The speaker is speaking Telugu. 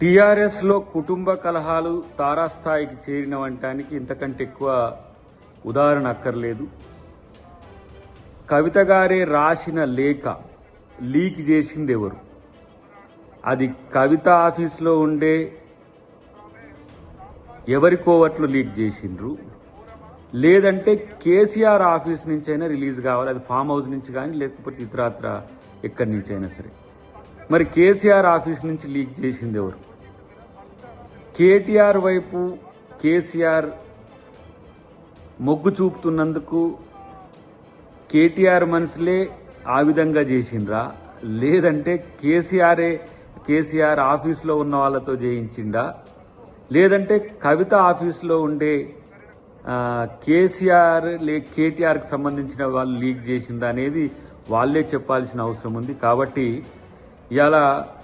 టీఆర్ఎస్లో కుటుంబ కలహాలు తారాస్థాయికి చేరినవంటానికి ఇంతకంటే ఎక్కువ ఉదాహరణ అక్కర్లేదు. కవిత గారే రాసిన లేఖ లీక్ చేసింది ఎవరు? అది కవిత ఆఫీస్లో ఉండే ఎవరి కోవట్లు లీక్ చేసిండ్రు. లేదంటే కేసీఆర్ ఆఫీస్ నుంచి అయినా రిలీజ్ కావాలి అది ఫామ్ హౌస్ నుంచి కానీ లేకపోతే ఇతరాత్ర ఎక్కడి నుంచి అయినా సరే. మరి కేసీఆర్ ఆఫీస్ నుంచి లీక్ చేసింది ఎవరు? కేటీఆర్ వైపు కేసీఆర్ మొగ్గు చూపుతున్నందుకు కేటీఆర్ మనసులే ఆ విధంగా చేసిండ్రా? లేదంటే కేసీఆరే కేసీఆర్ ఆఫీస్లో ఉన్న వాళ్ళతో చేయించిండా? లేదంటే కవిత ఆఫీస్లో ఉండే కేసీఆర్ లే కేటీఆర్కి సంబంధించిన వాళ్ళు లీక్ చేసిందా అనేది వాళ్ళే చెప్పాల్సిన అవసరం ఉంది. కాబట్టి 也啦。